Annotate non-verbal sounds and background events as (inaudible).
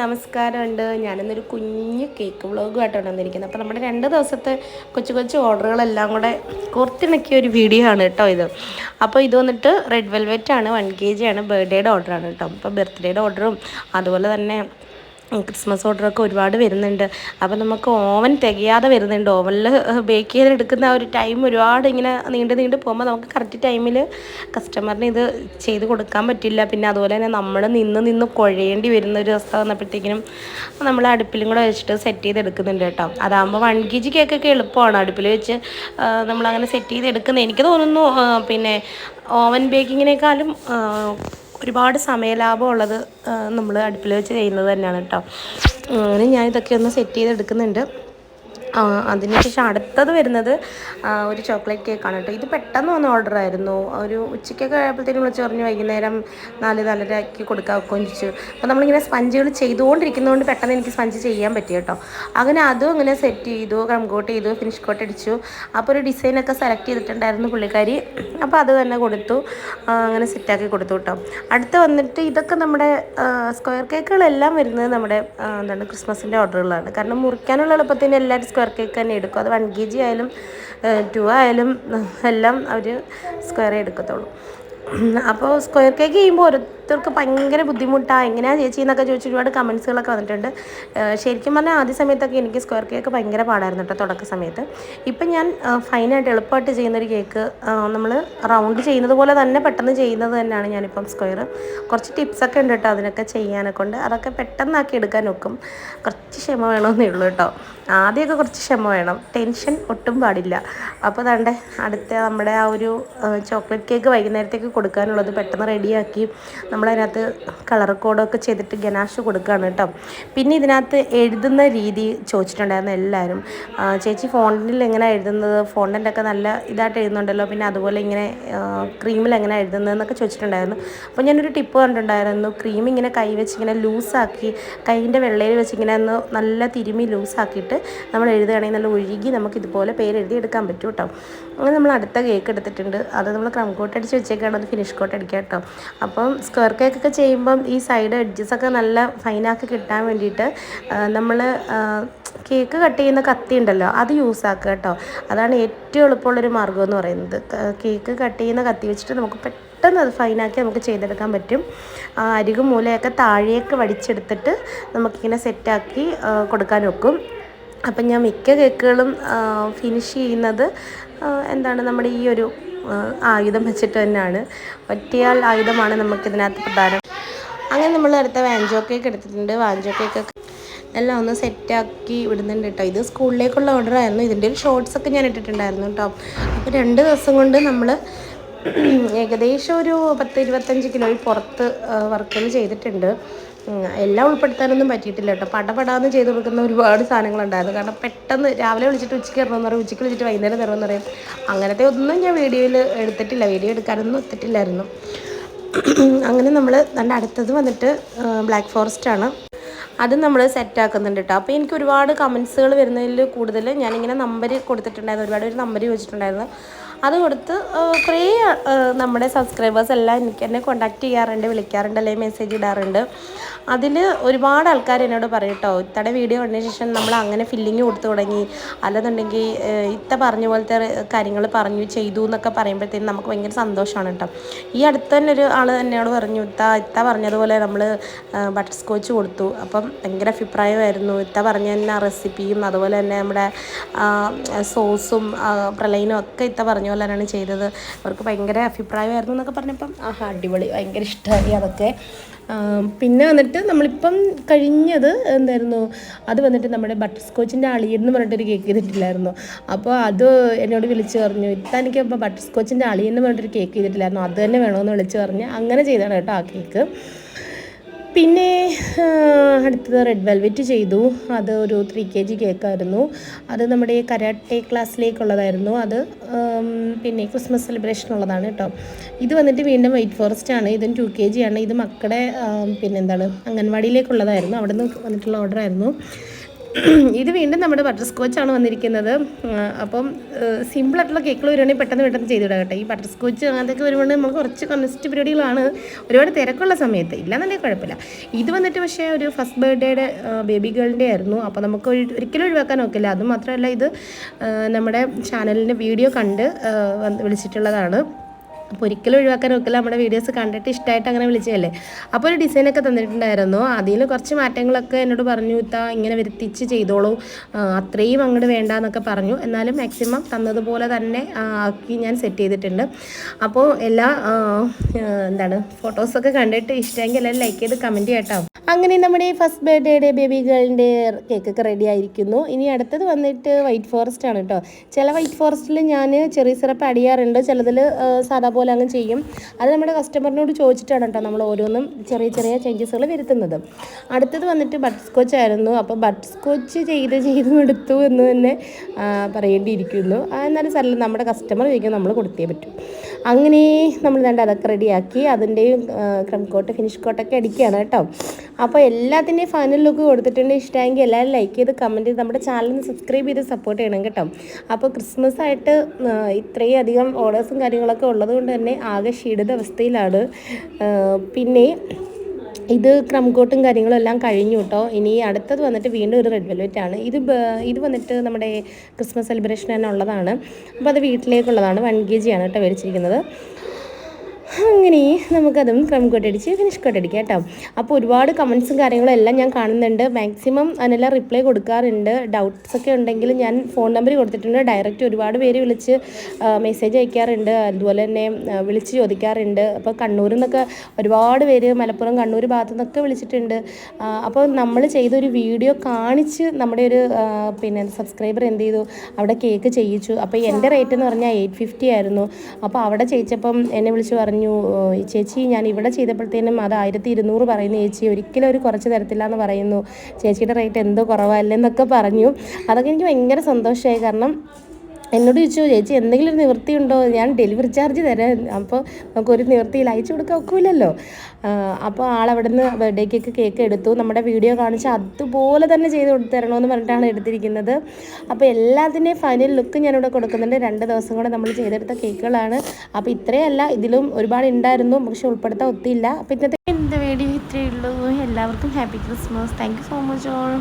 നമസ്കാരമുണ്ട്. ഞാനിന്നൊരു കുഞ്ഞു കേക്ക് വ്ളോഗുമായിട്ടാണ് വന്നിരിക്കുന്നത്. അപ്പോൾ നമ്മുടെ രണ്ട് ദിവസത്തെ കൊച്ചു കൊച്ചു ഓർഡറുകളെല്ലാം കൂടെ കോർത്തിണക്കിയ ഒരു വീഡിയോ ആണ് കേട്ടോ ഇത്. അപ്പോൾ ഇത് വന്നിട്ട് റെഡ് വെൽവെറ്റ് ആണ് വൺ കെ ജി ആണ് ബർത്ത്ഡേയുടെ ഓർഡറാണ് കേട്ടോ അപ്പോൾ ബർത്ത്ഡേയുടെ ഓർഡറും അതുപോലെ തന്നെ ക്രിസ്മസ് ഓർഡറൊക്കെ ഒരുപാട് വരുന്നുണ്ട്. അപ്പോൾ നമുക്ക് ഓവൻ തികയാതെ വരുന്നുണ്ട്. ഓവനിൽ ബേക്ക് ചെയ്തെടുക്കുന്ന ആ ഒരു ടൈം ഒരുപാട് ഇങ്ങനെ നീണ്ട് നീണ്ട് പോകുമ്പോൾ നമുക്ക് കറക്റ്റ് ടൈമിൽ കസ്റ്റമറിന് ഇത് ചെയ്ത് കൊടുക്കാൻ പറ്റില്ല. പിന്നെ അതുപോലെ തന്നെ നമ്മൾ നിന്ന് നിന്ന് കുഴയേണ്ടി വരുന്ന ഒരു അവസ്ഥ വന്നപ്പോഴത്തേക്കിനും നമ്മൾ അടുപ്പിലും കൂടെ വെച്ചിട്ട് സെറ്റ് ചെയ്തെടുക്കുന്നുണ്ട് കേട്ടോ. അതാകുമ്പോൾ വൺ കെ ജി കേക്കൊക്കെ എളുപ്പമാണ്. അടുപ്പിൽ വെച്ച് നമ്മളങ്ങനെ സെറ്റ് ചെയ്തെടുക്കുന്നത് എനിക്ക് തോന്നുന്നു പിന്നെ ഓവൻ ബേക്കിങ്ങിനേക്കാളും ഒരുപാട് സമയലാഭം ഉള്ളത് നമ്മൾ അടുപ്പിൽ വെച്ച് ചെയ്യുന്നത് തന്നെയാണ് കേട്ടോ അങ്ങനെ ഞാൻ ഇതൊക്കെ ഒന്ന് സെറ്റ് ചെയ്തെടുക്കുന്നുണ്ട്. അതിനുശേഷം അടുത്തത് വരുന്നത് ഒരു ചോക്ലേറ്റ് കേക്കാണ് കേട്ടോ. ഇത് പെട്ടെന്ന് വന്ന ഓർഡർ ആയിരുന്നു. ഒരു ഉച്ചയ്ക്കൊക്കെ ആയപ്പോഴത്തേനും വിളിച്ച് പറഞ്ഞു വൈകുന്നേരം നാല് നാലരയ്ക്ക് കൊടുക്കാൻ വെക്കുകയും അപ്പോൾ നമ്മളിങ്ങനെ സ്പഞ്ചുകൾ ചെയ്തുകൊണ്ടിരിക്കുന്നതുകൊണ്ട് പെട്ടെന്ന് എനിക്ക് സ്പഞ്ച് ചെയ്യാൻ പറ്റി കേട്ടോ. അങ്ങനെ അതും ഇങ്ങനെ സെറ്റ് ചെയ്തു കംകോട്ട് ചെയ്തു ഫിനിഷ് കോട്ട് അടിച്ചു. അപ്പോൾ ഒരു ഡിസൈനൊക്കെ സെലക്ട് ചെയ്തിട്ടുണ്ടായിരുന്നു പുള്ളിക്കാരി. അപ്പോൾ അത് തന്നെ കൊടുത്തു. അങ്ങനെ സെറ്റാക്കി കൊടുത്തു കേട്ടോ. അടുത്ത് വന്നിട്ട് ഇതൊക്കെ നമ്മുടെ സ്ക്വയർ കേക്കുകളെല്ലാം വരുന്നത് നമ്മുടെ എന്താണ് ക്രിസ്മസിന്റെ ഓർഡറുകളാണ് കാരണം മുറിക്കാനുള്ള എളുപ്പത്തിന് എല്ലാവരും സ്ക്വയർ കേക്ക് തന്നെ എടുക്കും. അത് വൺ കെ ജി ആയാലും ടു ആയാലും എല്ലാം അവർ സ്ക്വയറേ എടുക്കത്തുള്ളൂ. (clears throat) അപ്പോൾ സ്ക്വയർ കേക്ക് ചെയ്യുമ്പോൾ ഓരോരുത്തർക്ക് ഭയങ്കര ബുദ്ധിമുട്ടാണ് എങ്ങനെയാണ് ചേച്ചി എന്നൊക്കെ ചോദിച്ച് ഒരുപാട് കമൻസുകളൊക്കെ വന്നിട്ടുണ്ട്. ശരിക്കും പറഞ്ഞാൽ ആദ്യ സമയത്തൊക്കെ എനിക്ക് സ്ക്വയർ കേക്ക് ഭയങ്കര പാടായിരുന്നു കേട്ടോ തുടക്ക സമയത്ത്. ഇപ്പം ഞാൻ ഫൈനായിട്ട് എളുപ്പമായിട്ട് ചെയ്യുന്നൊരു കേക്ക് നമ്മൾ റൗണ്ട് ചെയ്യുന്നത് പോലെ തന്നെ പെട്ടെന്ന് ചെയ്യുന്നത് തന്നെയാണ് ഞാനിപ്പം സ്ക്വയർ. കുറച്ച് ടിപ്സൊക്കെ ഉണ്ട് കേട്ടോ അതിനൊക്കെ ചെയ്യാനെ കൊണ്ട്. അതൊക്കെ പെട്ടെന്നാക്കി എടുക്കാൻ ഒക്കും. കുറച്ച് ക്ഷമ വേണമെന്നേ ഉള്ളൂ കേട്ടോ ആദ്യമൊക്കെ കുറച്ച് ക്ഷമ വേണം. ടെൻഷൻ ഒട്ടും പാടില്ല. അപ്പോൾ തണ്ടേ അടുത്ത നമ്മുടെ ആ ഒരു ചോക്ലേറ്റ് കേക്ക് വൈകുന്നേരത്തേക്ക് കൊടുക്കാനുള്ളത് പെട്ടെന്ന് റെഡിയാക്കി നമ്മളതിനകത്ത് കളർ കോഡൊക്കെ ചെയ്തിട്ട് ഗനാഷ് കൊടുക്കുകയാണ് കേട്ടോ. പിന്നെ ഇതിനകത്ത് എഴുതുന്ന രീതി ചോദിച്ചിട്ടുണ്ടായിരുന്നു എല്ലാവരും. ചേച്ചി ഫോണ്ടിൽ എങ്ങനെ എഴുതുന്നത്? ഫോണ്ടന്റൊക്കെ നല്ല ഇതായിട്ട് എഴുതുന്നുണ്ടല്ലോ. പിന്നെ അതുപോലെ ഇങ്ങനെ ക്രീമിൽ എങ്ങനെ എഴുതുന്നത് എന്നൊക്കെ ചോദിച്ചിട്ടുണ്ടായിരുന്നു. അപ്പോൾ ഞാനൊരു ടിപ്പ് കണ്ടിട്ടുണ്ടായിരുന്നു ക്രീം ഇങ്ങനെ കൈ വെച്ച് ഇങ്ങനെ ലൂസാക്കി കൈയിന്റെ വെള്ളയിൽ വെച്ച് ഇങ്ങനെ ഒന്ന് നല്ല തിരുമി ലൂസാക്കിയിട്ട് നമ്മൾ എഴുതുകയാണെങ്കിൽ നല്ല ഒഴുകി നമുക്ക് ഇതുപോലെ പേര് എഴുതി എടുക്കാൻ പറ്റും കേട്ടോ. അങ്ങനെ നമ്മൾ അടുത്ത കേക്ക് എടുത്തിട്ടുണ്ട്. അത് നമ്മൾ ക്രം കോട്ട് അടിച്ച് വെച്ചേക്കാണ്. അത് ഫിനിഷ് കോട്ട് അടിക്കുക കേട്ടോ. അപ്പം സ്ക്വയർ കേക്കൊക്കെ ചെയ്യുമ്പം ഈ സൈഡ് എഡ്ജസൊക്കെ നല്ല ഫൈനാക്കി കിട്ടാൻ വേണ്ടിയിട്ട് നമ്മൾ കേക്ക് കട്ട് ചെയ്യുന്ന കത്തി ഉണ്ടല്ലോ അത് യൂസ് ആക്കുക കേട്ടോ. അതാണ് ഏറ്റവും എളുപ്പമുള്ളൊരു മാർഗം എന്ന് പറയുന്നത്. കേക്ക് കട്ട് ചെയ്യുന്ന കത്തി വെച്ചിട്ട് നമുക്ക് പെട്ടെന്ന് അത് ഫൈനാക്കി നമുക്ക് ചെയ്തെടുക്കാൻ പറ്റും. അരികും മൂലയൊക്കെ താഴേക്ക് വടിച്ചെടുത്തിട്ട് നമുക്കിങ്ങനെ സെറ്റാക്കി കൊടുക്കാൻ വെക്കും. അപ്പം ഞാൻ മിക്ക കേക്കുകളും ഫിനിഷ് ചെയ്യുന്നത് എന്താണ് നമ്മുടെ ഈ ഒരു ആയുധം വെച്ചിട്ട് തന്നെയാണ്. ഒറ്റയാൾ ആയുധമാണ് നമുക്കിതിനകത്ത് പ്രധാനം. അങ്ങനെ നമ്മൾ അടുത്ത വാഞ്ചോ കേക്ക് എടുത്തിട്ടുണ്ട്. വാഞ്ചോ കേക്കൊക്കെ എല്ലാം ഒന്ന് സെറ്റാക്കി വിടുന്നുണ്ട് കേട്ടോ ഇത് സ്കൂളിലേക്കുള്ള ഓർഡർ ആയിരുന്നു. ഇതിന്റെ ഒരു ഷോർട്സ് ഒക്കെ ഞാൻ ഇട്ടിട്ടുണ്ടായിരുന്നു കേട്ടോ അപ്പോൾ രണ്ട് ദിവസം കൊണ്ട് നമ്മൾ ഏകദേശം ഒരു പത്ത് ഇരുപത്തഞ്ച് കിലോയിൽ പുറത്ത് വർക്കുകൾ ചെയ്തിട്ടുണ്ട്. എല്ലാം ഉൾപ്പെടുത്താനൊന്നും പറ്റിയിട്ടില്ല കേട്ടോ. പടപടാന്ന് ചെയ്ത് കൊടുക്കുന്ന ഒരുപാട് സാധനങ്ങളുണ്ടായിരുന്നു. കാരണം പെട്ടെന്ന് രാവിലെ വിളിച്ചിട്ട് ഉച്ചയ്ക്ക് തരണമെന്ന് പറയും ഉച്ചയ്ക്ക് വിളിച്ചിട്ട് വൈകുന്നേരം തരണമെന്ന് പറയും. അങ്ങനത്തെ ഒന്നും ഞാൻ വീഡിയോയിൽ എടുത്തിട്ടില്ല. വീഡിയോ എടുക്കാനൊന്നും ഒത്തിട്ടില്ലായിരുന്നു. അങ്ങനെ നമ്മൾ നമ്മുടെ അടുത്തത് വന്നിട്ട് ബ്ലാക്ക് ഫോറസ്റ്റ് ആണ്. അത് നമ്മൾ സെറ്റാക്കുന്നുണ്ട് കേട്ടോ. അപ്പോൾ എനിക്ക് ഒരുപാട് കമൻസുകൾ വരുന്നതിൽ കൂടുതൽ ഞാനിങ്ങനെ നമ്പർ കൊടുത്തിട്ടുണ്ടായിരുന്നു. ഒരുപാട് ഒരു നമ്പർ ചോദിച്ചിട്ടുണ്ടായിരുന്നു. അത് കൊടുത്ത് കുറേ നമ്മുടെ സബ്സ്ക്രൈബേഴ്സ് എല്ലാം എനിക്ക് എന്നെ കോണ്ടാക്ട് ചെയ്യാറുണ്ട് വിളിക്കാറുണ്ട് അല്ലെങ്കിൽ മെസ്സേജ് ഇടാറുണ്ട്. അതിൽ ഒരുപാട് ആൾക്കാർ എന്നോട് പറയും കേട്ടോ ഇത്തടെ വീഡിയോ കണ്ടതിന് ശേഷം നമ്മൾ അങ്ങനെ ഫില്ലിങ് കൊടുത്തു തുടങ്ങി. അല്ലെന്നുണ്ടെങ്കിൽ ഇത്ത പറഞ്ഞ പോലത്തെ കാര്യങ്ങൾ പറഞ്ഞു ചെയ്തു എന്നൊക്കെ പറയുമ്പോഴത്തേനും നമുക്ക് ഭയങ്കര സന്തോഷമാണ് കേട്ടോ ഈ അടുത്ത് തന്നെ ഒരു ആൾ എന്നോട് പറഞ്ഞു ഇത്ത ഇത്ത പറഞ്ഞതുപോലെ നമ്മൾ ബട്ടർ സ്കോച്ച് കൊടുത്തു. അപ്പം ഭയങ്കര അഭിപ്രായമായിരുന്നു. ഇത്ത പറഞ്ഞ തന്നെ റെസിപ്പിയും അതുപോലെ തന്നെ നമ്മുടെ സോസും പ്രളയനും ഒക്കെ ഇത്ത പറഞ്ഞ. പോലെ തന്നെയാണ് ചെയ്തത്. അവർക്ക് ഭയങ്കര അഭിപ്രായമായിരുന്നു എന്നൊക്കെ പറഞ്ഞപ്പം ആഹാ അടിപൊളി ഭയങ്കര ഇഷ്ടമായി അതൊക്കെ. പിന്നെ വന്നിട്ട് നമ്മളിപ്പം കഴിഞ്ഞത് എന്തായിരുന്നു അത് വന്നിട്ട് നമ്മുടെ ബട്ടർ സ്കോച്ചിന്റെ അളിയൻ എന്ന് പറഞ്ഞിട്ടൊരു കേക്ക് ചെയ്തിട്ടില്ലായിരുന്നു. അപ്പോൾ അത് എന്നോട് വിളിച്ച് പറഞ്ഞു ഇത്ത എനിക്ക് ഇപ്പോൾ ബട്ടർ സ്കോച്ചിന്റെ അളിയൻ എന്ന് പറഞ്ഞിട്ടൊരു കേക്ക് ചെയ്തിട്ടില്ലായിരുന്നു. അത് തന്നെ വേണമെന്ന് വിളിച്ച് പറഞ്ഞ് അങ്ങനെ ചെയ്താണ് കേട്ടോ ആ കേക്ക്. പിന്നെ അടുത്തത് റെഡ് വെൽവെറ്റ് ചെയ്തു. അത് ഒരു ത്രീ കെ ജി കേക്കായിരുന്നു അത് നമ്മുടെ കരാട്ടെ ക്ലാസ്സിലേക്കുള്ളതായിരുന്നു. അത് പിന്നെ ക്രിസ്മസ് സെലിബ്രേഷൻ ഉള്ളതാണ് കേട്ടോ ഇത് വന്നിട്ട് വീണ്ടും വൈറ്റ് ഫോറസ്റ്റ് ആണ്. ഇതും ടു കെ ജി ആണ്. ഇത് മക്കളുടെ പിന്നെ പിന്നെന്താണ് അംഗൻവാടിയിലേക്കുള്ളതായിരുന്നു. അവിടെ നിന്ന് വന്നിട്ടുള്ള ഓർഡർ ആയിരുന്നു. (clears throat) ഇത് വീണ്ടും നമ്മുടെ ബട്ടർ സ്കോച്ച് ആണ് വന്നിരിക്കുന്നത്. അപ്പം സിമ്പിളായിട്ടുള്ള കേക്കുകൾ വരുവാണെങ്കിൽ പെട്ടെന്ന് പെട്ടെന്ന് ചെയ്തിടാം കേട്ടോ. ഈ ബട്ടർ സ്കോച്ച് അങ്ങനത്തെയൊക്കെ വരുമ്പോൾ നമുക്ക് കുറച്ച് കൺസ്റ്റ് പരിപാടികളാണ്. ഒരുപാട് തിരക്കുള്ള സമയത്ത്. ഇല്ലാന്നുണ്ടെങ്കിൽ കുഴപ്പമില്ല. ഇത് വന്നിട്ട് പക്ഷേ ഒരു ഫസ്റ്റ് ബർത്ത്ഡേയുടെ ബേബി ഗേളിന്റെ ആയിരുന്നു. അപ്പോൾ നമുക്ക് ഒരു ഒരിക്കലും ഒഴിവാക്കാൻ നോക്കില്ല. അത് മാത്രമല്ല ഇത് നമ്മുടെ ചാനലിന്റെ വീഡിയോ കണ്ട് വിളിച്ചിട്ടുള്ളതാണ്. അപ്പോൾ ഒരിക്കലും ഒഴിവാക്കാൻ നോക്കില്ല. നമ്മുടെ വീഡിയോസ് കണ്ടിട്ട് ഇഷ്ടമായിട്ട് അങ്ങനെ വിളിച്ചതല്ലേ? അപ്പോൾ ഒരു ഡിസൈനൊക്കെ തന്നിട്ടുണ്ടായിരുന്നു. അതിൽ കുറച്ച് മാറ്റങ്ങളൊക്കെ എന്നോട് പറഞ്ഞു ഇത്താ ഇങ്ങനെ വരുത്തിച്ച് ചെയ്തോളൂ. അത്രയും അങ്ങോട്ട് വേണ്ട എന്നൊക്കെ പറഞ്ഞു. എന്നാലും മാക്സിമം തന്നതുപോലെ തന്നെ ആക്കി ഞാൻ സെറ്റ് ചെയ്തിട്ടുണ്ട്. അപ്പോൾ എല്ലാ എന്താണ് ഫോട്ടോസൊക്കെ കണ്ടിട്ട് ഇഷ്ടമെങ്കിൽ എല്ലാവരും ലൈക്ക് ചെയ്ത് കമന്റ് ചെയ്യട്ടോ. അങ്ങനെ നമ്മുടെ ഫസ്റ്റ് ബർത്ത്ഡേയുടെ ബേബി ഗേളിന്റെ കേക്കൊക്കെ റെഡി ആയിരിക്കുന്നു. ഇനി അടുത്തത് വന്നിട്ട് വൈറ്റ് ഫോറസ്റ്റ് ആണ് കേട്ടോ ചില വൈറ്റ് ഫോറസ്റ്റിൽ ഞാൻ ചെറിയ സിറപ്പ് ആഡ് ചെയ്യാറുണ്ട് ചിലതിൽ സാധാ പോലെ അങ്ങ് ചെയ്യും. അത് നമ്മുടെ കസ്റ്റമറിനോട് ചോദിച്ചിട്ടാണ് കേട്ടോ നമ്മൾ ഓരോന്നും ചെറിയ ചെറിയ ചേഞ്ചസുകൾ വരുത്തുന്നത്. അടുത്തത് വന്നിട്ട് ബട്ടർ സ്കോച്ച് ആയിരുന്നു. അപ്പോൾ ബട്ടർ സ്കോച്ച് ചെയ്ത് ചെയ്ത് എടുത്തു എന്ന് തന്നെ പറയേണ്ടിയിരിക്കുന്നു. എന്നാലും സാറില്ല നമ്മുടെ കസ്റ്റമർ ചോദിക്കും നമ്മൾ കൊടുത്തേ പറ്റും. അങ്ങനെ നമ്മൾ രണ്ട് അതൊക്കെ റെഡിയാക്കി അതിന്റെയും ക്രം കോട്ട് ഫിനിഷ് കോട്ടൊക്കെ അടിക്കുകയാണ് കേട്ടോ. അപ്പോൾ എല്ലാത്തിന്റെയും ഫൈനൽ ലുക്ക് കൊടുത്തിട്ടുണ്ട്. ഇഷ്ടമെങ്കിൽ എല്ലാവരും ലൈക്ക് ചെയ്ത് കമന്റ് ചെയ്ത് നമ്മുടെ ചാനലിന് സബ്സ്ക്രൈബ് ചെയ്ത് സപ്പോർട്ട് ചെയ്യണം കേട്ടോ. അപ്പോൾ ക്രിസ്മസ് ആയിട്ട് ഇത്രയും അധികം ഓർഡേഴ്സും കാര്യങ്ങളൊക്കെ ഉള്ളത് കൊണ്ട് തന്നെ ആകെ ക്ഷീണിത അവസ്ഥയിലാണ് പിന്നെ ഇത് ക്രം കോട്ടും കാര്യങ്ങളും എല്ലാം കഴിഞ്ഞു കേട്ടോ ഇനി അടുത്തത് വന്നിട്ട് വീണ്ടും ഒരു റെഡ് വെൽവെറ്റ് ആണ്. ഇത് ഇത് വന്നിട്ട് നമ്മുടെ ക്രിസ്മസ് സെലിബ്രേഷൻ തന്നെ ഉള്ളതാണ്. അപ്പോൾ അത് വീട്ടിലേക്കുള്ളതാണ്. വൺ കെ ജി ആണ് കേട്ടോ മേടിച്ചിരിക്കുന്നത്. അങ്ങനെ നമുക്കതും ക്രം കൊട്ടടിച്ച് ഫിനിഷ് കൊട്ടടിക്കാം കേട്ടോ. അപ്പോൾ ഒരുപാട് കമൻസും കാര്യങ്ങളും എല്ലാം ഞാൻ കാണുന്നുണ്ട്. മാക്സിമം അതിനെല്ലാം റിപ്ലൈ കൊടുക്കാറുണ്ട്. ഡൗട്ട്സ് ഒക്കെ ഉണ്ടെങ്കിൽ ഞാൻ ഫോൺ നമ്പർ കൊടുത്തിട്ടുണ്ട്. ഡയറക്റ്റ് ഒരുപാട് പേര് വിളിച്ച് മെസ്സേജ് അയക്കാറുണ്ട്. അതുപോലെ തന്നെ വിളിച്ച് ചോദിക്കാറുണ്ട്. അപ്പോൾ കണ്ണൂരിൽ നിന്നൊക്കെ ഒരുപാട് പേര് മലപ്പുറം കണ്ണൂർ ഭാഗത്തു നിന്നൊക്കെ വിളിച്ചിട്ടുണ്ട്. അപ്പോൾ നമ്മൾ ചെയ്തൊരു വീഡിയോ കാണിച്ച് നമ്മുടെ ഒരു പിന്നെ സബ്സ്ക്രൈബർ എന്ത് ചെയ്തു? അവിടെ കേക്ക് ചെയ്യിച്ചു. അപ്പോൾ എന്റെ റേറ്റ് എന്ന് പറഞ്ഞാൽ എയ്റ്റ് ഫിഫ്റ്റി ആയിരുന്നു. അപ്പോൾ അവിടെ ചെയ്യിച്ചപ്പം എന്നെ വിളിച്ച് പറഞ്ഞു "ഓ, ഈ ചേച്ചി ഞാൻ ഇവിടെ ചെയ്തപ്പോഴത്തേനും അത് ആയിരത്തി ഇരുന്നൂറ് പറയുന്നു ചേച്ചി. ഒരിക്കലും ഒരു കുറച്ച് തരത്തില്ല എന്ന് പറയുന്നു. ചേച്ചിയുടെ റേറ്റ് എന്തോ കുറവല്ലെന്നൊക്കെ പറഞ്ഞു. അതൊക്കെ എനിക്ക് ഭയങ്കര സന്തോഷമായി. കാരണം എന്നോട് ചോദിച്ചു ചേച്ചി എന്തെങ്കിലും നിവൃത്തി ഉണ്ടോ ഞാൻ ഡെലിവറി ചാർജ് തരാം അപ്പോൾ നമുക്ക് ഒരു നിവൃത്തിയിൽ അയച്ചു കൊടുക്കാൻ ഒക്കില്ലല്ലോ. അപ്പോൾ ആളവിടെ നിന്ന് ബർത്ത്ഡേ കേക്ക് കേക്ക് എടുത്തു. നമ്മുടെ വീഡിയോ കാണിച്ച് അതുപോലെ തന്നെ ചെയ്ത് കൊടുത്തു തരണമെന്ന് പറഞ്ഞിട്ടാണ് എടുത്തിരിക്കുന്നത്. അപ്പോൾ എല്ലാത്തിന്റെയും ഫൈനൽ ലുക്ക് ഞാനിവിടെ കൊടുക്കുന്നുണ്ട്. രണ്ട് ദിവസം കൂടെ നമ്മൾ ചെയ്തെടുത്ത കേക്കുകളാണ് അപ്പോൾ ഇത്രയല്ല ഇതിലും ഒരുപാട് ഉണ്ടായിരുന്നു പക്ഷെ ഉൾപ്പെടുത്താൻ ഒത്തില്ല. അപ്പോൾ ഇന്നത്തെ എന്റെ വീഡിയോ ഇത്രയേ ഉള്ളൂ. എല്ലാവർക്കും happy Christmas thank so much all